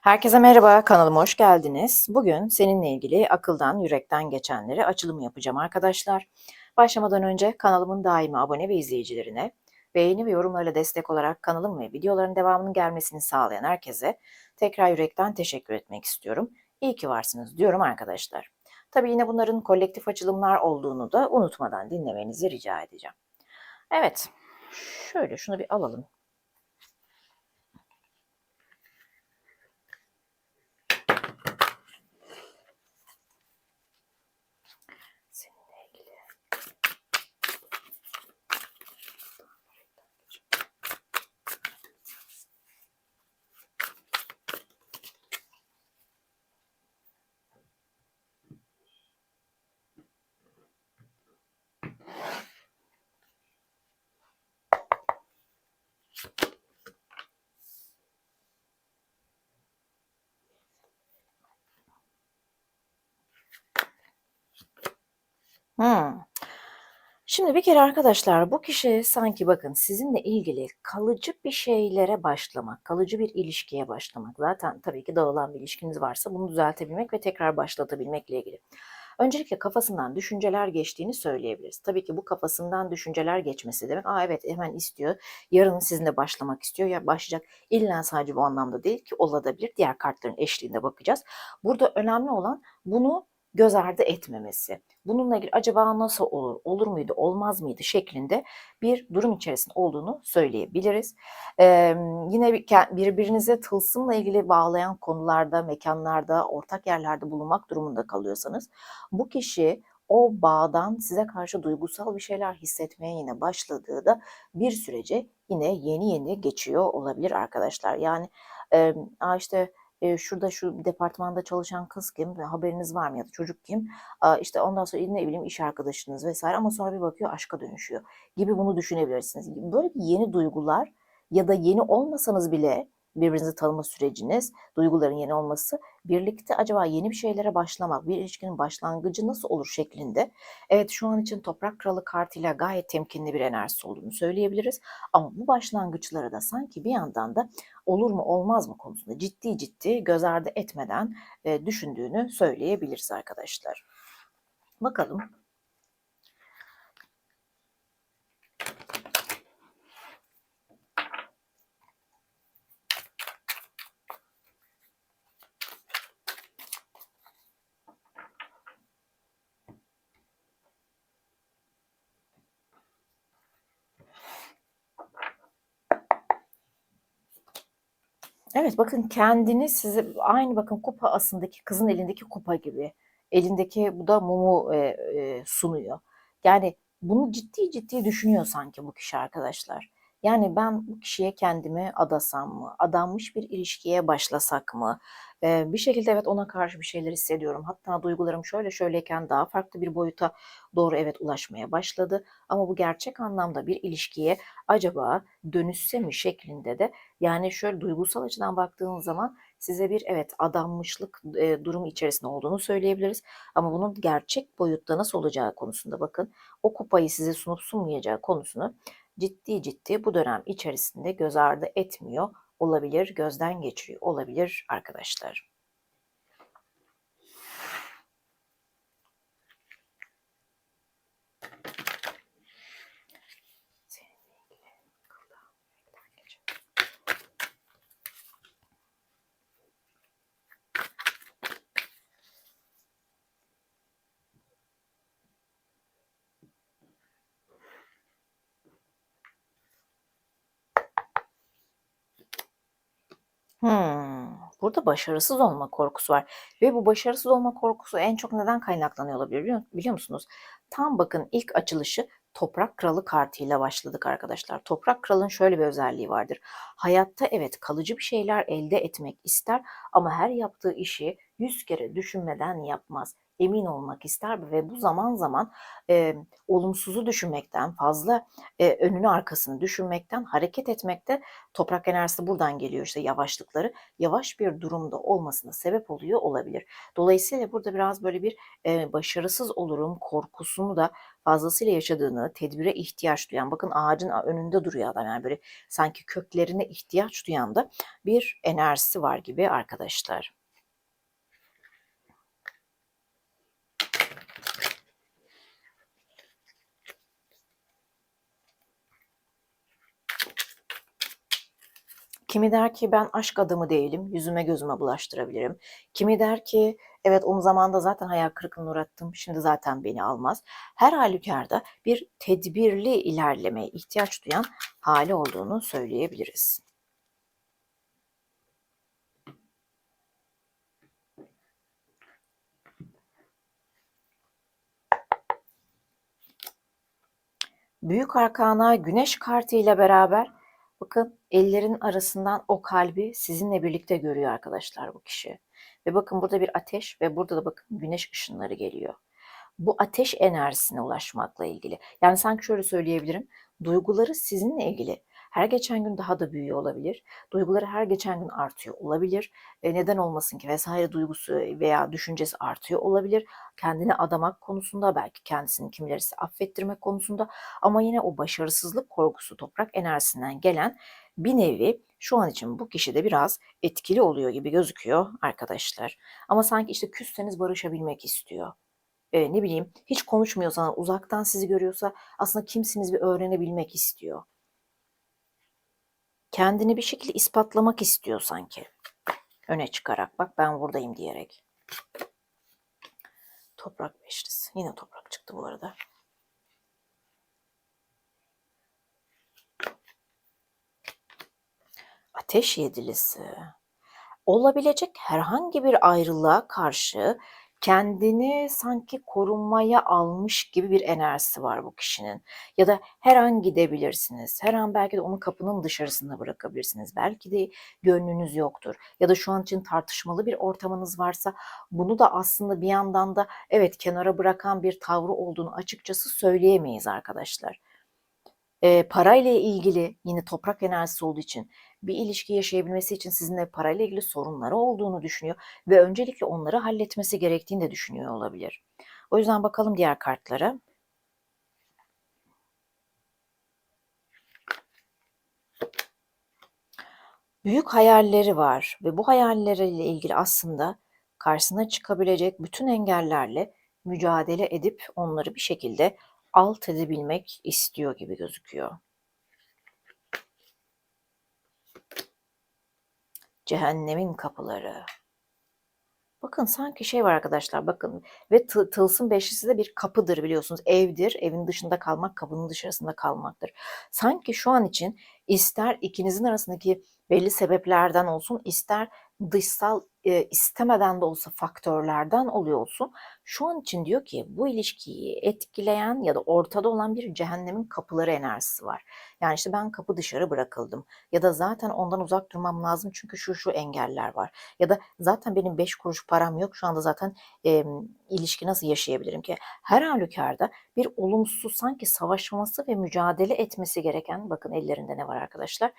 Herkese merhaba, kanalıma hoş geldiniz. Bugün seninle ilgili akıldan, yürekten geçenleri açılım yapacağım arkadaşlar. Başlamadan önce kanalımın daimi abone ve izleyicilerine, beğeni ve yorumlarla destek olarak kanalım ve videoların devamının gelmesini sağlayan herkese tekrar yürekten teşekkür etmek istiyorum. İyi ki varsınız diyorum arkadaşlar. Tabii yine bunların kolektif açılımlar olduğunu da unutmadan dinlemenizi rica edeceğim. Evet, şöyle şunu bir alalım. Hmm. Şimdi bir kere arkadaşlar bu kişi sanki bakın sizinle ilgili kalıcı bir şeylere başlamak, kalıcı bir ilişkiye başlamak. Zaten tabii ki dağılan bir ilişkiniz varsa bunu düzeltebilmek ve tekrar başlatabilmekle ilgili. Öncelikle kafasından düşünceler geçtiğini söyleyebiliriz. Tabii ki bu kafasından düşünceler geçmesi demek, aa evet hemen istiyor, yarın sizinle başlamak istiyor ya başlayacak. İlla sadece bu anlamda değil ki olabilir. Diğer kartların eşliğinde bakacağız. Burada önemli olan bunu göz ardı etmemesi. Bununla ilgili acaba nasıl olur, olur muydu, olmaz mıydı şeklinde bir durum içerisinde olduğunu söyleyebiliriz. Ee, yine bir, birbirinize tılsımla ilgili bağlayan konularda, mekanlarda, ortak yerlerde bulunmak durumunda kalıyorsanız bu kişi o bağdan size karşı duygusal bir şeyler hissetmeye yine başladığı da bir sürece yine yeni yeni geçiyor olabilir arkadaşlar. Yani e, işte e, şurada şu departmanda çalışan kız kim haberiniz var mı ya da çocuk kim? A, işte ondan sonra ne bileyim iş arkadaşınız vesaire ama sonra bir bakıyor aşka dönüşüyor gibi bunu düşünebilirsiniz. Böyle bir yeni duygular ya da yeni olmasanız bile birbirinizi tanıma süreciniz, duyguların yeni olması, birlikte acaba yeni bir şeylere başlamak, bir ilişkinin başlangıcı nasıl olur şeklinde. Evet şu an için Toprak Kralı kartıyla gayet temkinli bir enerjisi olduğunu söyleyebiliriz. Ama bu başlangıçları da sanki bir yandan da olur mu olmaz mı konusunda ciddi ciddi göz ardı etmeden e, düşündüğünü söyleyebiliriz arkadaşlar. Bakalım Evet bakın kendini size aynı bakın kupa asındaki kızın elindeki kupa gibi. Elindeki bu da mumu e, e, sunuyor. Yani bunu ciddi ciddi düşünüyor sanki bu kişi arkadaşlar. Yani ben bu kişiye kendimi adasam mı? Adanmış bir ilişkiye başlasak mı? Ee, bir şekilde evet ona karşı bir şeyler hissediyorum. Hatta duygularım şöyle şöyleyken daha farklı bir boyuta doğru evet ulaşmaya başladı. Ama bu gerçek anlamda bir ilişkiye acaba dönüşse mi şeklinde de yani şöyle duygusal açıdan baktığınız zaman size bir evet adanmışlık e, durumu içerisinde olduğunu söyleyebiliriz. Ama bunun gerçek boyutta nasıl olacağı konusunda bakın o kupayı size sunup sunmayacağı konusunu ciddi ciddi bu dönem içerisinde göz ardı etmiyor olabilir, gözden geçiriyor olabilir arkadaşlar. Hımm. Burada başarısız olma korkusu var ve bu başarısız olma korkusu en çok neden kaynaklanıyor olabilir biliyor biliyor musunuz? Tam bakın ilk açılışı Toprak Kralı kartıyla başladık arkadaşlar. Toprak Kralı'nın şöyle bir özelliği vardır. Hayatta evet kalıcı bir şeyler elde etmek ister ama her yaptığı işi yüz kere düşünmeden yapmaz. Emin olmak ister ve bu zaman zaman e, olumsuzu düşünmekten, fazla e, önünü arkasını düşünmekten, hareket etmekte toprak enerjisi buradan geliyor işte yavaşlıkları. Yavaş bir durumda olmasına sebep oluyor olabilir. Dolayısıyla burada biraz böyle bir e, başarısız olurum korkusunu da fazlasıyla yaşadığını, tedbire ihtiyaç duyan, bakın ağacın önünde duruyor adam yani böyle sanki köklerine ihtiyaç duyan da bir enerjisi var gibi arkadaşlar. Kimi der ki ben aşk adamı değilim, yüzüme gözüme bulaştırabilirim. Kimi der ki evet onu zamanda zaten hayal kırıklığına uğrattım, şimdi zaten beni almaz. Her halükarda bir tedbirli ilerlemeye ihtiyaç duyan hali olduğunu söyleyebiliriz. Büyük arkana güneş kartı ile beraber bakın ellerin arasından o kalbi sizinle birlikte görüyor arkadaşlar bu kişi. Ve bakın burada bir ateş ve burada da bakın güneş ışınları geliyor. Bu ateş enerjisine ulaşmakla ilgili. Yani sanki şöyle söyleyebilirim. Duyguları sizinle ilgili her geçen gün daha da büyüyor olabilir. Duyguları her geçen gün artıyor olabilir. E, neden olmasın ki vesaire duygusu veya düşüncesi artıyor olabilir. Kendini adamak konusunda belki kendisini kimileri affettirmek konusunda ama yine o başarısızlık korkusu toprak enerjisinden gelen bir nevi şu an için bu kişide biraz etkili oluyor gibi gözüküyor arkadaşlar. Ama sanki işte küsseniz barışabilmek istiyor. Ee, ne bileyim hiç konuşmuyorsa uzaktan sizi görüyorsa aslında kimsiniz bir öğrenebilmek istiyor kendini bir şekilde ispatlamak istiyor sanki. Öne çıkarak bak ben buradayım diyerek. Toprak beşlisi. Yine toprak çıktı bu arada. Ateş yedilisi. Olabilecek herhangi bir ayrılığa karşı kendini sanki korunmaya almış gibi bir enerjisi var bu kişinin. Ya da her an gidebilirsiniz. Her an belki de onu kapının dışarısında bırakabilirsiniz. Belki de gönlünüz yoktur. Ya da şu an için tartışmalı bir ortamınız varsa bunu da aslında bir yandan da evet kenara bırakan bir tavrı olduğunu açıkçası söyleyemeyiz arkadaşlar. E, parayla ilgili yine toprak enerjisi olduğu için bir ilişki yaşayabilmesi için sizinle parayla ilgili sorunları olduğunu düşünüyor ve öncelikle onları halletmesi gerektiğini de düşünüyor olabilir. O yüzden bakalım diğer kartlara. Büyük hayalleri var ve bu hayalleriyle ilgili aslında karşısına çıkabilecek bütün engellerle mücadele edip onları bir şekilde alt edebilmek istiyor gibi gözüküyor. Cehennemin kapıları. Bakın sanki şey var arkadaşlar bakın ve tılsım beşlisi de bir kapıdır biliyorsunuz. Evdir, evin dışında kalmak, kapının dışarısında kalmaktır. Sanki şu an için ister ikinizin arasındaki belli sebeplerden olsun, ister dışsal e, istemeden de olsa faktörlerden oluyor olsun. Şu an için diyor ki bu ilişkiyi etkileyen ya da ortada olan bir cehennemin kapıları enerjisi var. Yani işte ben kapı dışarı bırakıldım ya da zaten ondan uzak durmam lazım çünkü şu şu engeller var. Ya da zaten benim beş kuruş param yok şu anda zaten e, ilişki nasıl yaşayabilirim ki? Her halükarda bir olumsuz sanki savaşması ve mücadele etmesi gereken bakın ellerinde ne var arkadaşlar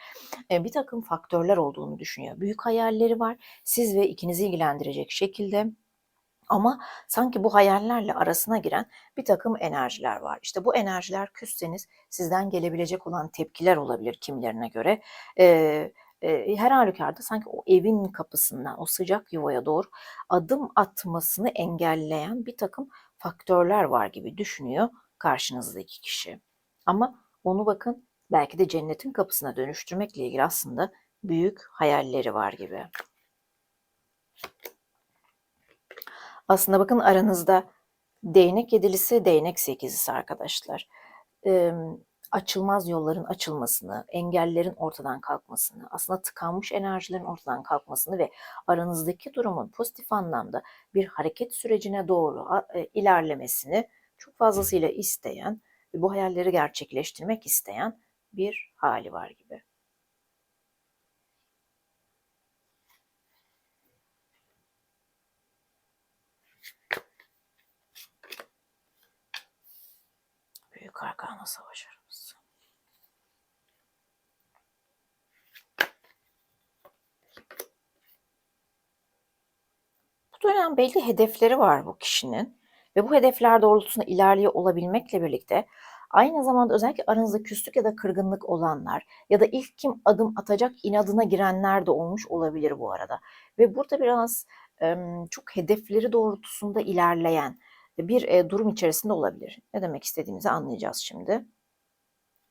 e, bir takım faktörler olduğunu düşünüyor. Büyük hayalleri var. Siz ve ikinizi ilgilendirecek şekilde ama sanki bu hayallerle arasına giren bir takım enerjiler var. İşte bu enerjiler küsseniz sizden gelebilecek olan tepkiler olabilir kimilerine göre. Ee, e, her halükarda sanki o evin kapısından, o sıcak yuvaya doğru adım atmasını engelleyen bir takım faktörler var gibi düşünüyor karşınızdaki kişi. Ama onu bakın belki de cennetin kapısına dönüştürmekle ilgili aslında büyük hayalleri var gibi. Aslında bakın aranızda değnek yedilisi, değnek sekizisi arkadaşlar. Ee, açılmaz yolların açılmasını, engellerin ortadan kalkmasını, aslında tıkanmış enerjilerin ortadan kalkmasını ve aranızdaki durumun pozitif anlamda bir hareket sürecine doğru e, ilerlemesini çok fazlasıyla isteyen ve bu hayalleri gerçekleştirmek isteyen bir hali var gibi. Büyük arkana savaşırız. Bu dönem belli hedefleri var bu kişinin ve bu hedefler doğrultusunda ilerliyor olabilmekle birlikte aynı zamanda özellikle aranızda küslük ya da kırgınlık olanlar ya da ilk kim adım atacak inadına girenler de olmuş olabilir bu arada. Ve burada biraz çok hedefleri doğrultusunda ilerleyen bir e, durum içerisinde olabilir. Ne demek istediğimizi anlayacağız şimdi.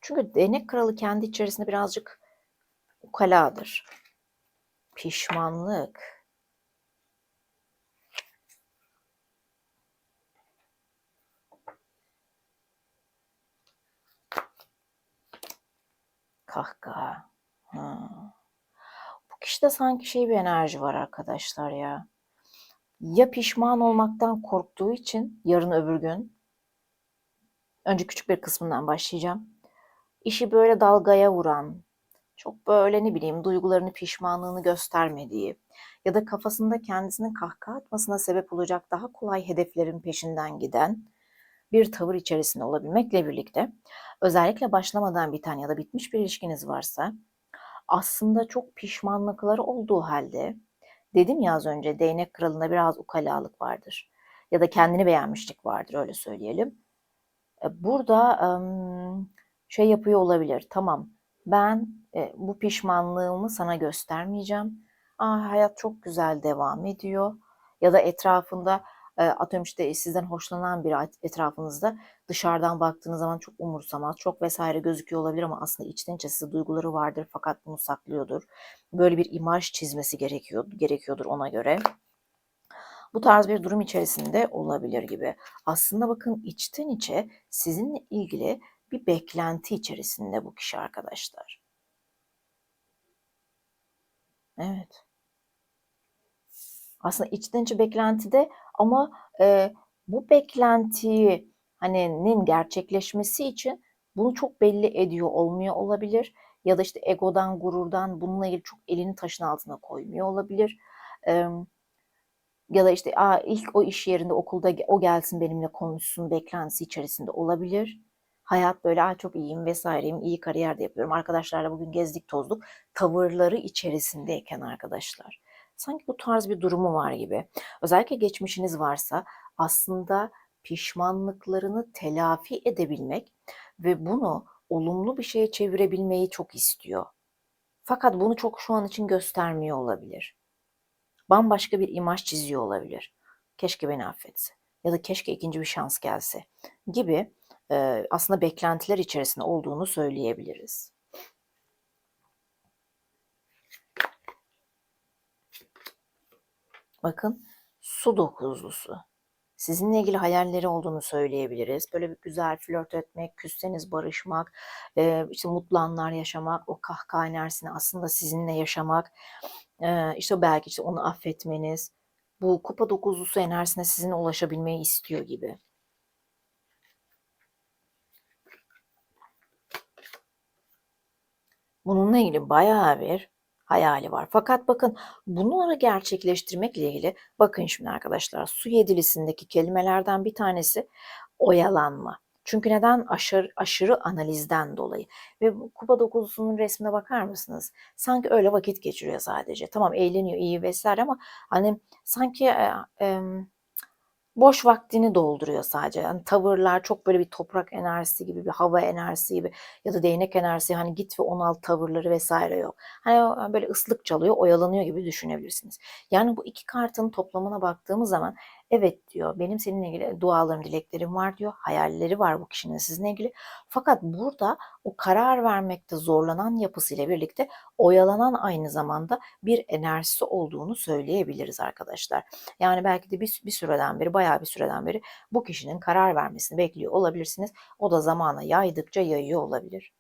Çünkü değnek kralı kendi içerisinde birazcık ukaladır. Pişmanlık. Kahkaha. Ha. Bu kişide sanki şey bir enerji var arkadaşlar ya. Ya pişman olmaktan korktuğu için yarın öbür gün önce küçük bir kısmından başlayacağım. İşi böyle dalgaya vuran, çok böyle ne bileyim duygularını, pişmanlığını göstermediği ya da kafasında kendisinin kahkaha atmasına sebep olacak daha kolay hedeflerin peşinden giden bir tavır içerisinde olabilmekle birlikte özellikle başlamadan biten ya da bitmiş bir ilişkiniz varsa aslında çok pişmanlıkları olduğu halde dedim ya az önce değnek kralında biraz ukalalık vardır ya da kendini beğenmişlik vardır öyle söyleyelim. E, Burada şey yapıyor olabilir. Tamam ben e, bu pişmanlığımı sana göstermeyeceğim. Aa, hayat çok güzel devam ediyor. Ya da etrafında atıyorum işte sizden hoşlanan bir etrafınızda dışarıdan baktığınız zaman çok umursamaz, çok vesaire gözüküyor olabilir ama aslında içten içe size duyguları vardır fakat bunu saklıyordur. Böyle bir imaj çizmesi gerekiyor, gerekiyordur ona göre. Bu tarz bir durum içerisinde olabilir gibi. Aslında bakın içten içe sizinle ilgili bir beklenti içerisinde bu kişi arkadaşlar. Evet. Aslında içten içe beklentide ama e, bu beklentiyi hani nin gerçekleşmesi için bunu çok belli ediyor olmuyor olabilir ya da işte egodan gururdan bununla ilgili çok elini taşın altına koymuyor olabilir. E, ya da işte Aa, ilk o iş yerinde okulda o gelsin benimle konuşsun beklentisi içerisinde olabilir. Hayat böyle Aa, çok iyiyim vesaireyim iyi kariyer de yapıyorum arkadaşlarla bugün gezdik tozduk tavırları içerisindeyken arkadaşlar. Sanki bu tarz bir durumu var gibi. Özellikle geçmişiniz varsa aslında pişmanlıklarını telafi edebilmek ve bunu olumlu bir şeye çevirebilmeyi çok istiyor. Fakat bunu çok şu an için göstermiyor olabilir. Bambaşka bir imaj çiziyor olabilir. Keşke beni affetse ya da keşke ikinci bir şans gelse gibi e, aslında beklentiler içerisinde olduğunu söyleyebiliriz. Bakın su dokuzlusu. Sizinle ilgili hayalleri olduğunu söyleyebiliriz. Böyle bir güzel flört etmek, küsseniz barışmak, e, işte mutlu anlar yaşamak, o kahkaha enerjisini aslında sizinle yaşamak, e, işte belki işte onu affetmeniz, bu kupa dokuzlusu enerjisine sizinle ulaşabilmeyi istiyor gibi. Bununla ilgili bayağı bir hayali var. Fakat bakın bunları gerçekleştirmekle ilgili bakın şimdi arkadaşlar su yedilisindeki kelimelerden bir tanesi oyalanma. Çünkü neden? Aşırı, aşırı analizden dolayı. Ve kupa dokuzlusunun resmine bakar mısınız? Sanki öyle vakit geçiriyor sadece. Tamam eğleniyor iyi vesaire ama hani sanki e, e, boş vaktini dolduruyor sadece. Yani tavırlar çok böyle bir toprak enerjisi gibi, bir hava enerjisi gibi ya da değnek enerjisi hani git ve onu al tavırları vesaire yok. Hani böyle ıslık çalıyor, oyalanıyor gibi düşünebilirsiniz. Yani bu iki kartın toplamına baktığımız zaman Evet diyor benim seninle ilgili dualarım, dileklerim var diyor. Hayalleri var bu kişinin sizinle ilgili. Fakat burada o karar vermekte zorlanan yapısıyla birlikte oyalanan aynı zamanda bir enerjisi olduğunu söyleyebiliriz arkadaşlar. Yani belki de bir, bir süreden beri, bayağı bir süreden beri bu kişinin karar vermesini bekliyor olabilirsiniz. O da zamana yaydıkça yayıyor olabilir.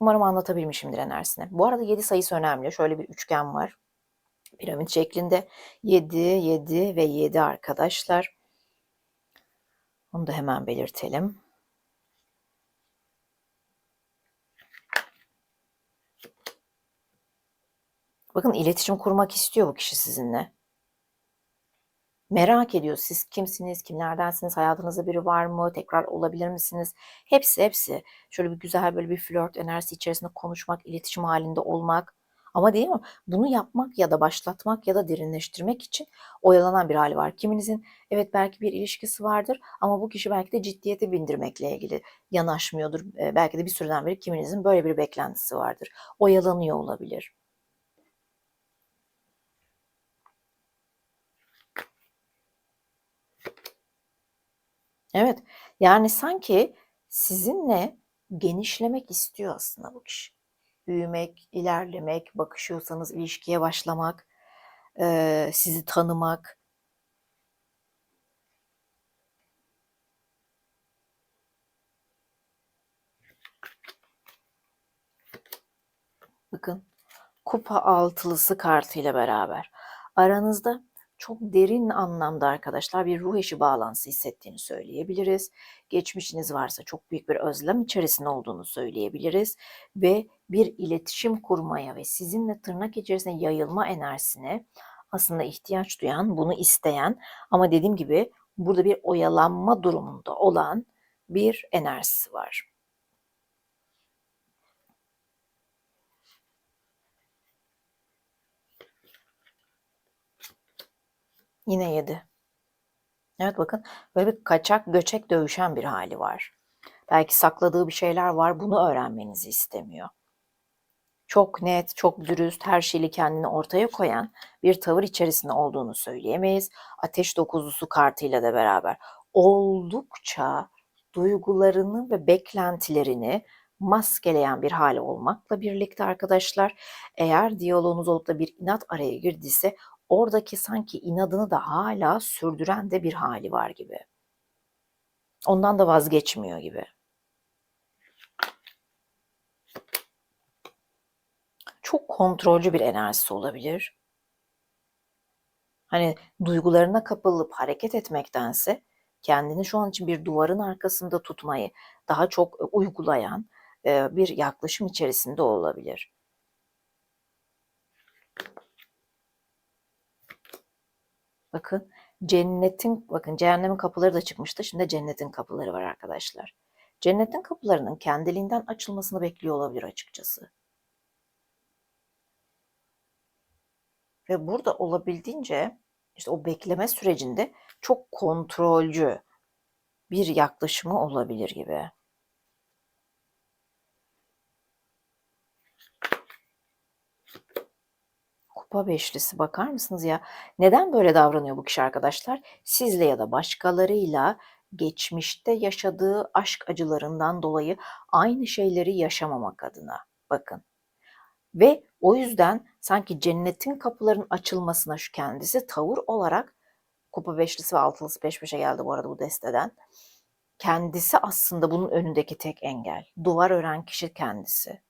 Umarım anlatabilmişimdir enerjisini. Bu arada 7 sayısı önemli. Şöyle bir üçgen var piramit şeklinde 7, 7 ve 7 arkadaşlar. Onu da hemen belirtelim. Bakın iletişim kurmak istiyor bu kişi sizinle. Merak ediyor siz kimsiniz, kimlerdensiniz, hayatınızda biri var mı, tekrar olabilir misiniz? Hepsi hepsi. Şöyle bir güzel böyle bir flört enerjisi içerisinde konuşmak, iletişim halinde olmak. Ama değil mi? Bunu yapmak ya da başlatmak ya da derinleştirmek için oyalanan bir hali var. Kiminizin evet belki bir ilişkisi vardır ama bu kişi belki de ciddiyete bindirmekle ilgili yanaşmıyordur. Belki de bir süreden beri kiminizin böyle bir beklentisi vardır. Oyalanıyor olabilir. Evet, yani sanki sizinle genişlemek istiyor aslında bu kişi. Büyümek, ilerlemek, bakışıyorsanız ilişkiye başlamak, sizi tanımak. Bakın, kupa altılısı kartıyla beraber aranızda çok derin anlamda arkadaşlar bir ruh eşi bağlantısı hissettiğini söyleyebiliriz. Geçmişiniz varsa çok büyük bir özlem içerisinde olduğunu söyleyebiliriz ve bir iletişim kurmaya ve sizinle tırnak içerisinde yayılma enerjisine aslında ihtiyaç duyan, bunu isteyen ama dediğim gibi burada bir oyalanma durumunda olan bir enerjisi var. Yine 7. Evet bakın böyle bir kaçak göçek dövüşen bir hali var. Belki sakladığı bir şeyler var bunu öğrenmenizi istemiyor. Çok net, çok dürüst, her şeyi kendini ortaya koyan bir tavır içerisinde olduğunu söyleyemeyiz. Ateş dokuzlusu kartıyla da beraber oldukça duygularını ve beklentilerini maskeleyen bir hali olmakla birlikte arkadaşlar eğer diyaloğunuz olup da bir inat araya girdiyse oradaki sanki inadını da hala sürdüren de bir hali var gibi. Ondan da vazgeçmiyor gibi. Çok kontrolcü bir enerjisi olabilir. Hani duygularına kapılıp hareket etmektense kendini şu an için bir duvarın arkasında tutmayı daha çok uygulayan bir yaklaşım içerisinde olabilir. Bakın cennetin bakın cehennemin kapıları da çıkmıştı. Şimdi cennetin kapıları var arkadaşlar. Cennetin kapılarının kendiliğinden açılmasını bekliyor olabilir açıkçası. Ve burada olabildiğince işte o bekleme sürecinde çok kontrolcü bir yaklaşımı olabilir gibi. Kupa beşlisi bakar mısınız ya? Neden böyle davranıyor bu kişi arkadaşlar? Sizle ya da başkalarıyla geçmişte yaşadığı aşk acılarından dolayı aynı şeyleri yaşamamak adına. Bakın. Ve o yüzden sanki cennetin kapılarının açılmasına şu kendisi tavır olarak kupa beşlisi ve altılısı peş peşe geldi bu arada bu desteden. Kendisi aslında bunun önündeki tek engel. Duvar ören kişi kendisi.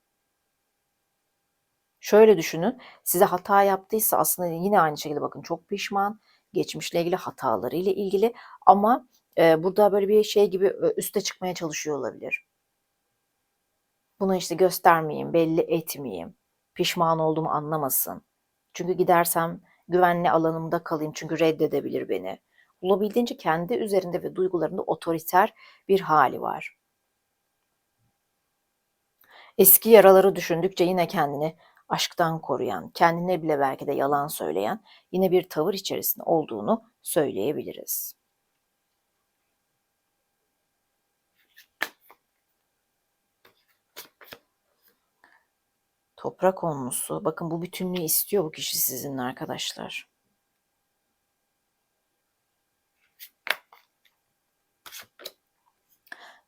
Şöyle düşünün, size hata yaptıysa aslında yine aynı şekilde bakın çok pişman, geçmişle ilgili hatalarıyla ilgili ama e, burada böyle bir şey gibi üste çıkmaya çalışıyor olabilir. Bunu işte göstermeyeyim, belli etmeyeyim, pişman olduğumu anlamasın. Çünkü gidersem güvenli alanımda kalayım çünkü reddedebilir beni. Olabildiğince kendi üzerinde ve duygularında otoriter bir hali var. Eski yaraları düşündükçe yine kendini aşktan koruyan, kendine bile belki de yalan söyleyen yine bir tavır içerisinde olduğunu söyleyebiliriz. Toprak onlusu. Bakın bu bütünlüğü istiyor bu kişi sizinle arkadaşlar.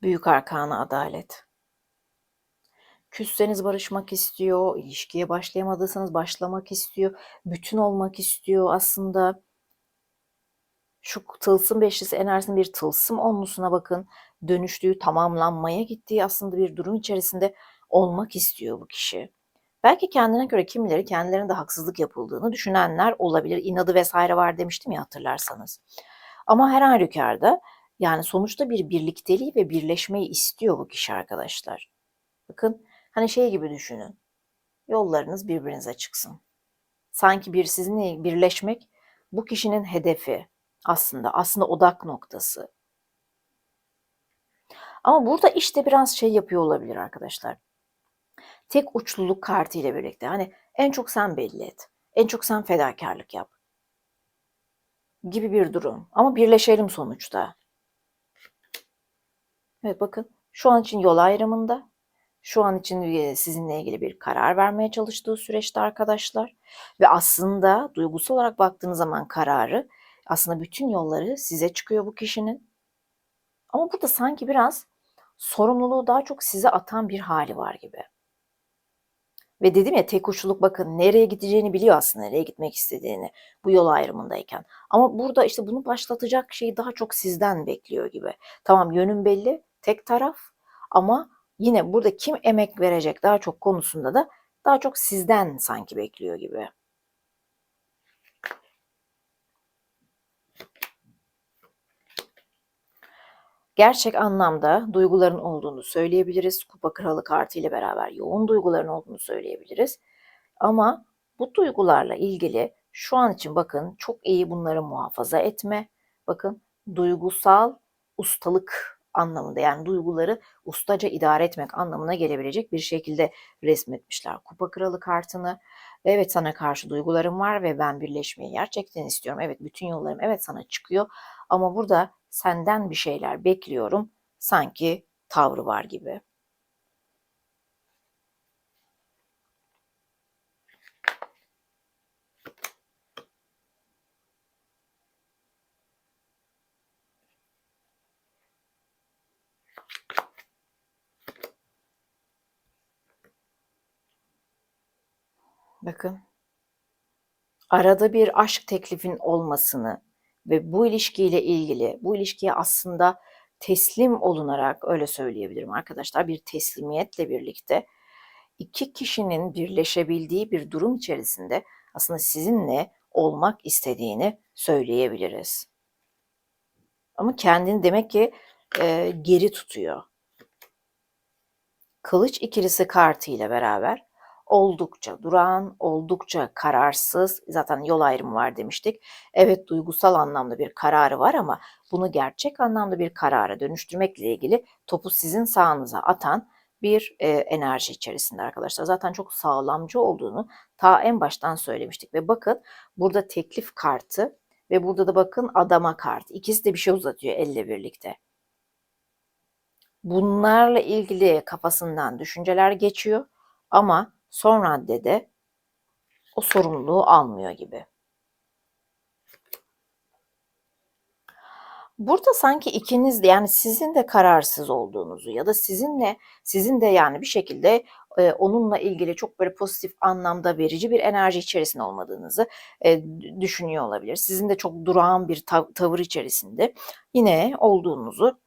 Büyük arkana adalet. Küsseniz barışmak istiyor, ilişkiye başlayamadıysanız başlamak istiyor, bütün olmak istiyor aslında. Şu tılsım beşlisi enerjisinin bir tılsım onlusuna bakın. Dönüştüğü, tamamlanmaya gittiği aslında bir durum içerisinde olmak istiyor bu kişi. Belki kendine göre kimileri kendilerinde haksızlık yapıldığını düşünenler olabilir. İnadı vesaire var demiştim ya hatırlarsanız. Ama her halükarda yani sonuçta bir birlikteliği ve birleşmeyi istiyor bu kişi arkadaşlar. Bakın Hani şey gibi düşünün. Yollarınız birbirinize çıksın. Sanki bir sizinle birleşmek bu kişinin hedefi. aslında. Aslında odak noktası. Ama burada işte biraz şey yapıyor olabilir arkadaşlar. Tek uçluluk kartı ile birlikte. Hani en çok sen belli et. En çok sen fedakarlık yap. Gibi bir durum. Ama birleşelim sonuçta. Evet bakın şu an için yol ayrımında. Şu an için sizinle ilgili bir karar vermeye çalıştığı süreçte arkadaşlar. Ve aslında duygusal olarak baktığınız zaman kararı aslında bütün yolları size çıkıyor bu kişinin. Ama burada sanki biraz sorumluluğu daha çok size atan bir hali var gibi. Ve dedim ya tek uçluluk bakın nereye gideceğini biliyor aslında nereye gitmek istediğini bu yol ayrımındayken. Ama burada işte bunu başlatacak şeyi daha çok sizden bekliyor gibi. Tamam yönün belli tek taraf ama yine burada kim emek verecek daha çok konusunda da daha çok sizden sanki bekliyor gibi. gerçek anlamda duyguların olduğunu söyleyebiliriz. Kupa kralı kartı ile beraber yoğun duyguların olduğunu söyleyebiliriz. Ama bu duygularla ilgili şu an için bakın çok iyi bunları muhafaza etme. Bakın duygusal ustalık anlamında yani duyguları ustaca idare etmek anlamına gelebilecek bir şekilde resmetmişler kupa kralı kartını. Evet sana karşı duygularım var ve ben birleşmeyi gerçekten istiyorum. Evet bütün yollarım evet sana çıkıyor ama burada senden bir şeyler bekliyorum sanki tavrı var gibi. Bakın. Arada bir aşk teklifin olmasını ve bu ilişkiyle ilgili, bu ilişkiye aslında teslim olunarak öyle söyleyebilirim arkadaşlar, bir teslimiyetle birlikte iki kişinin birleşebildiği bir durum içerisinde aslında sizinle olmak istediğini söyleyebiliriz. Ama kendini demek ki e, geri tutuyor. Kılıç ikilisi kartı ile beraber oldukça durağan, oldukça kararsız. Zaten yol ayrımı var demiştik. Evet duygusal anlamda bir kararı var ama bunu gerçek anlamda bir karara dönüştürmekle ilgili topu sizin sağınıza atan bir e, enerji içerisinde arkadaşlar. Zaten çok sağlamcı olduğunu ta en baştan söylemiştik. Ve bakın burada teklif kartı ve burada da bakın adama kartı. İkisi de bir şey uzatıyor elle birlikte. Bunlarla ilgili kafasından düşünceler geçiyor ama son raddede o sorumluluğu almıyor gibi. Burada sanki ikiniz de yani sizin de kararsız olduğunuzu ya da sizinle sizin de yani bir şekilde e, onunla ilgili çok böyle pozitif anlamda verici bir enerji içerisinde olmadığınızı e, düşünüyor olabilir. Sizin de çok durağan bir tav- tavır içerisinde yine olduğunuzu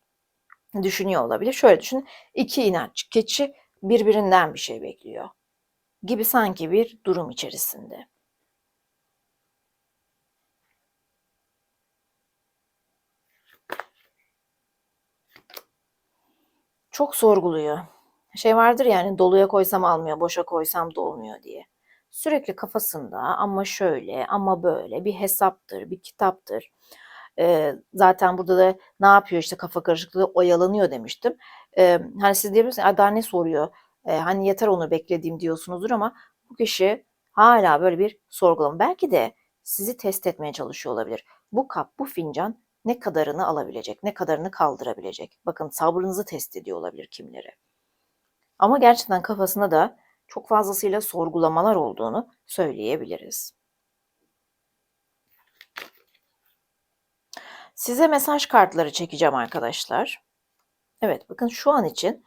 düşünüyor olabilir. Şöyle düşünün iki inatçı keçi birbirinden bir şey bekliyor gibi sanki bir durum içerisinde. Çok sorguluyor. Şey vardır yani doluya koysam almıyor, boşa koysam dolmuyor diye. Sürekli kafasında ama şöyle ama böyle bir hesaptır, bir kitaptır. Ee, zaten burada da ne yapıyor işte kafa karışıklığı oyalanıyor demiştim. Ee, hani siz diyebilirsiniz daha ne soruyor? Ee, hani yeter onu beklediğim diyorsunuzdur ama bu kişi hala böyle bir sorgulama. Belki de sizi test etmeye çalışıyor olabilir. Bu kap, bu fincan ne kadarını alabilecek, ne kadarını kaldırabilecek. Bakın sabrınızı test ediyor olabilir kimleri. Ama gerçekten kafasında da çok fazlasıyla sorgulamalar olduğunu söyleyebiliriz. Size mesaj kartları çekeceğim arkadaşlar. Evet bakın şu an için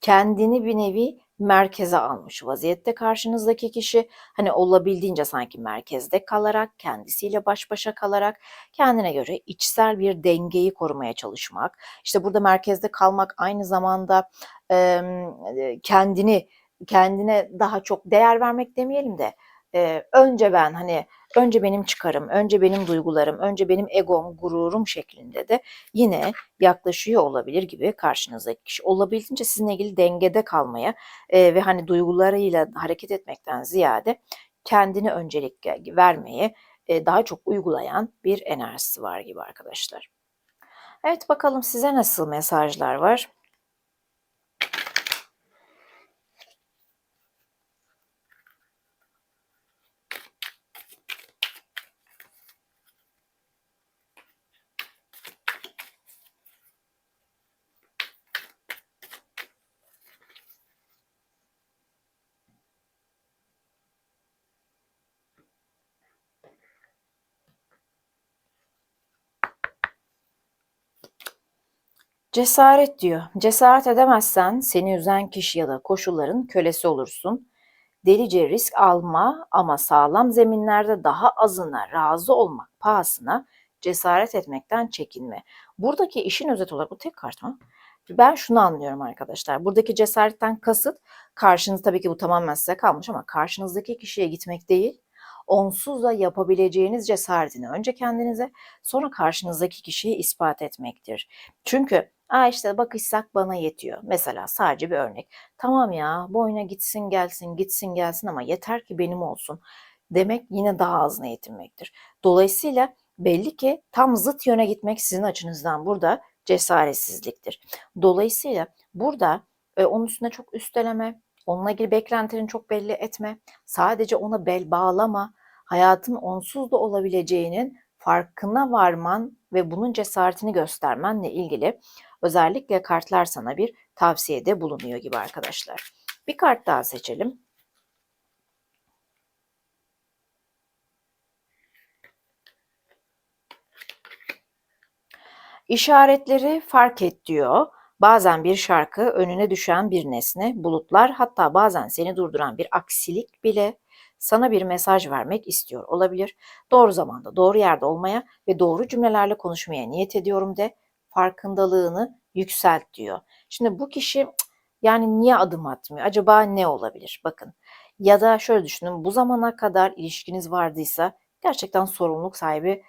kendini bir nevi merkeze almış vaziyette karşınızdaki kişi. Hani olabildiğince sanki merkezde kalarak kendisiyle baş başa kalarak kendine göre içsel bir dengeyi korumaya çalışmak. İşte burada merkezde kalmak aynı zamanda e, kendini kendine daha çok değer vermek demeyelim de e, önce ben hani önce benim çıkarım, önce benim duygularım, önce benim egom, gururum şeklinde de yine yaklaşıyor olabilir gibi karşınızdaki kişi. Olabildiğince sizinle ilgili dengede kalmaya e, ve hani duygularıyla hareket etmekten ziyade kendini öncelik vermeye e, daha çok uygulayan bir enerjisi var gibi arkadaşlar. Evet bakalım size nasıl mesajlar var? Cesaret diyor. Cesaret edemezsen seni üzen kişi ya da koşulların kölesi olursun. Delice risk alma ama sağlam zeminlerde daha azına razı olmak pahasına cesaret etmekten çekinme. Buradaki işin özet olarak bu tek kart mı? Ben şunu anlıyorum arkadaşlar. Buradaki cesaretten kasıt karşınız tabii ki bu tamamen size kalmış ama karşınızdaki kişiye gitmek değil. Onsuz da yapabileceğiniz cesaretini önce kendinize sonra karşınızdaki kişiye ispat etmektir. Çünkü Aa işte bakışsak bana yetiyor. Mesela sadece bir örnek. Tamam ya boyuna gitsin gelsin gitsin gelsin ama yeter ki benim olsun demek yine daha azına yetinmektir. Dolayısıyla belli ki tam zıt yöne gitmek sizin açınızdan burada cesaretsizliktir. Dolayısıyla burada e, onun üstüne çok üsteleme, onunla ilgili beklentilerini çok belli etme, sadece ona bel bağlama, hayatın onsuz da olabileceğinin farkına varman ve bunun cesaretini göstermenle ilgili özellikle kartlar sana bir tavsiyede bulunuyor gibi arkadaşlar. Bir kart daha seçelim. İşaretleri fark et diyor. Bazen bir şarkı, önüne düşen bir nesne, bulutlar hatta bazen seni durduran bir aksilik bile sana bir mesaj vermek istiyor olabilir. Doğru zamanda, doğru yerde olmaya ve doğru cümlelerle konuşmaya niyet ediyorum de farkındalığını yükselt diyor. Şimdi bu kişi yani niye adım atmıyor? Acaba ne olabilir? Bakın. Ya da şöyle düşünün. Bu zamana kadar ilişkiniz vardıysa gerçekten sorumluluk sahibi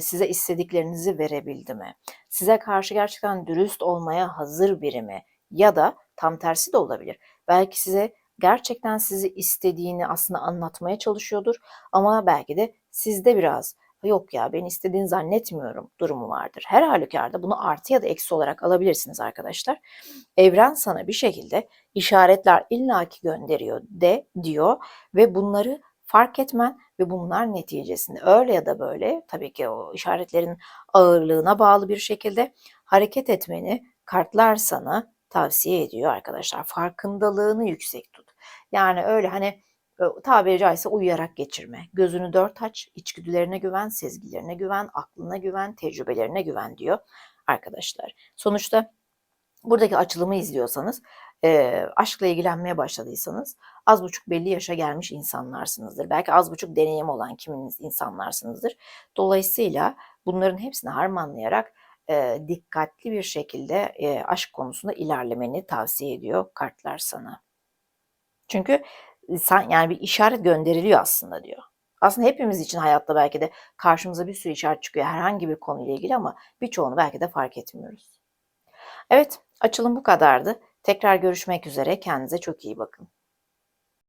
size istediklerinizi verebildi mi? Size karşı gerçekten dürüst olmaya hazır biri mi? Ya da tam tersi de olabilir. Belki size gerçekten sizi istediğini aslında anlatmaya çalışıyordur ama belki de sizde biraz yok ya ben istediğini zannetmiyorum durumu vardır. Her halükarda bunu artı ya da eksi olarak alabilirsiniz arkadaşlar. Evren sana bir şekilde işaretler illaki gönderiyor de diyor ve bunları fark etmen ve bunlar neticesinde öyle ya da böyle tabii ki o işaretlerin ağırlığına bağlı bir şekilde hareket etmeni kartlar sana tavsiye ediyor arkadaşlar. Farkındalığını yüksek tut. Yani öyle hani tabiri caizse uyuyarak geçirme. Gözünü dört aç, içgüdülerine güven, sezgilerine güven, aklına güven, tecrübelerine güven diyor arkadaşlar. Sonuçta buradaki açılımı izliyorsanız, e, aşkla ilgilenmeye başladıysanız az buçuk belli yaşa gelmiş insanlarsınızdır. Belki az buçuk deneyim olan kiminiz insanlarsınızdır. Dolayısıyla bunların hepsini harmanlayarak e, dikkatli bir şekilde e, aşk konusunda ilerlemeni tavsiye ediyor kartlar sana. Çünkü sen yani bir işaret gönderiliyor aslında diyor. Aslında hepimiz için hayatta belki de karşımıza bir sürü işaret çıkıyor herhangi bir konuyla ilgili ama birçoğunu belki de fark etmiyoruz. Evet, açılım bu kadardı. Tekrar görüşmek üzere. Kendinize çok iyi bakın.